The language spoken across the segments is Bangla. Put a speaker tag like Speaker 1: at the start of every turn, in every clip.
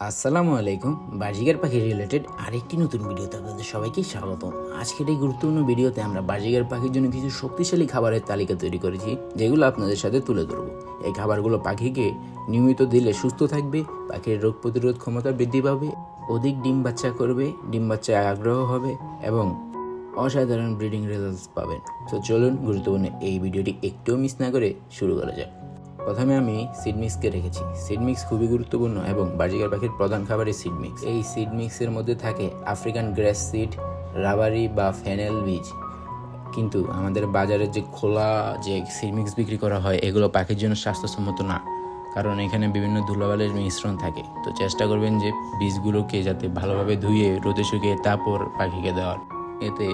Speaker 1: আসসালামু আলাইকুম। বাজিগার পাখি রিলেটেড আরেকটি নতুন ভিডিওতে আপনাদের সবাইকে স্বাগত আজকের এই গুরুত্বপূর্ণ ভিডিওতে আমরা বাজিগার পাখির জন্য কিছু শক্তিশালী খাবারের তালিকা তৈরি করেছি, যেগুলো আপনাদের সাথে তুলে ধরবো। এই খাবারগুলো পাখিকে নিয়মিত দিলে সুস্থ থাকবে, পাখির রোগ প্রতিরোধ ক্ষমতা বৃদ্ধি পাবে, অধিক ডিম বাচ্চা করবে, ডিম বাচ্চায় আগ্রহ হবে এবং অসাধারণ ব্রিডিং রেজাল্টস পাবেন। তো চলুন, গুরুত্বপূর্ণ এই ভিডিওটি একটুও মিস না করে শুরু করা যাক। প্রথমে আমি সিড মিক্সকে রেখেছি। সিড মিক্স খুবই গুরুত্বপূর্ণ এবং বাজিকার পাখির প্রধান খাবারই সিড মিক্স এই সিড মিক্সের মধ্যে থাকে আফ্রিকান গ্রেস সিড রাবারি বা ফেনেল বীজ। কিন্তু আমাদের বাজারে যে খোলা যে সিড মিক্স বিক্রি করা হয়, এগুলো পাখির জন্য স্বাস্থ্যসম্মত না। কারণ এখানে বিভিন্ন ধুলাবালের মিশ্রণ থাকে। তো চেষ্টা করবেন যে বীজগুলোকে যাতে ভালোভাবে ধুয়ে, রোদে শুকিয়ে তারপর পাখিকে দেওয়ার। এতে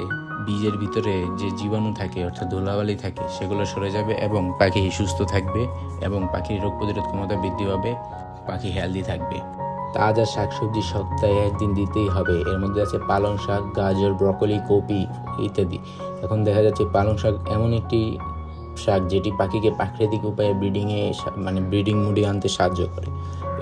Speaker 1: বীজের ভিতরে যে জীবাণু থাকে, অর্থাৎ ধুলাবালি থাকে, সেগুলো সরে যাবে এবং পাখি সুস্থ থাকবে এবং পাখির রোগ প্রতিরোধ ক্ষমতা বৃদ্ধি পাবে, পাখি হেলদি থাকবে। তাজা শাকসবজি সপ্তাহে একদিন দিতেই হবে। এর মধ্যে আছে পালং শাক, গাজর, ব্রকলি, কপি ইত্যাদি। এখন দেখা যাচ্ছে পালং শাক এমন একটি শাক যেটি পাখিকে প্রাকৃতিক উপায়ে ব্রিডিংয়ে মানে ব্রিডিং মুডে আনতে সাহায্য করে।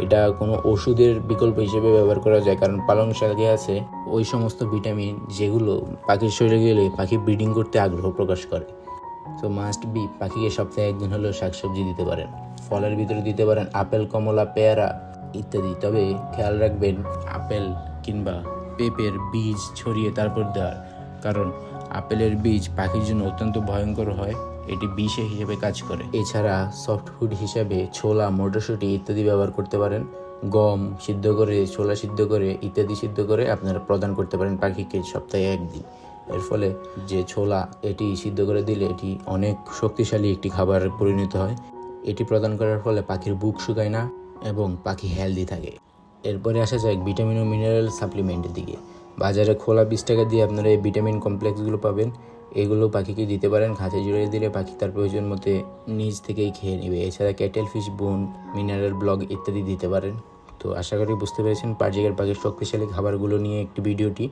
Speaker 1: এটা কোনো ওষুধের বিকল্প হিসেবে ব্যবহার করা যায়, কারণ পালং শাকে আছে, ওই সমস্ত ভিটামিন যেগুলো পাখির শরীরে গেলে পাখি ব্রিডিং করতে আগ্রহ প্রকাশ করে। তো মাস্ট বি পাখিকে সপ্তাহে একদিন হলেও শাকসবজি দিতে পারেন। ফলের ভিতরে দিতে পারেন আপেল, কমলা, পেয়ারা ইত্যাদি। তবে খেয়াল রাখবেন, আপেল কিংবা পেঁপের বীজ ছড়িয়ে তারপর দেওয়ার। কারণ আপেলের বীজ পাখির জন্য অত্যন্ত ভয়ঙ্কর হয়। এটি বিষে হিসেবে কাজ করে। এছাড়া সফট ফুড হিসাবে ছোলা, মটরশুঁটি ইত্যাদি ব্যবহার করতে পারেন। গম সিদ্ধ করে, ছোলা সিদ্ধ করে ইত্যাদি সিদ্ধ করে আপনারা প্রদান করতে পারেন পাখিকে সপ্তাহে একদিন। এর ফলে যে ছোলা এটি সিদ্ধ করে দিলে এটি অনেক শক্তিশালী একটি খাবার পরিণত হয়। এটি প্রদান করার ফলে পাখির বুক শুকায় না এবং পাখি হেলদি থাকে। এরপরে আসা যাক ভিটামিন ও মিনারেল সাপ্লিমেন্টের দিকে। বাজারে খোলা বিশ টাকা দিয়ে আপনারা এই ভিটামিন কমপ্লেক্সগুলো পাবেন। এগুলো পাখিকে দিতে পারেন, খাঁচা জুড়ে দিলে পাখি তার প্রয়োজন মতে নিজ থেকেই খেয়ে নেবে। এছাড়া cattle fish bone, mineral block ইত্যাদি দিতে পারেন। তো আশা করি বুঝতে পেরেছেন, পার্জিকার পাখির শক্তিশালী খাবারগুলো নিয়ে একটি ভিডিওটি।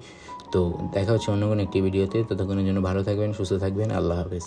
Speaker 1: তো দেখা হচ্ছে অন্য কোনো একটি ভিডিওতে। ততক্ষণের জন্য ভালো থাকবেন, সুস্থ থাকবেন, আল্লাহ হাফেজ।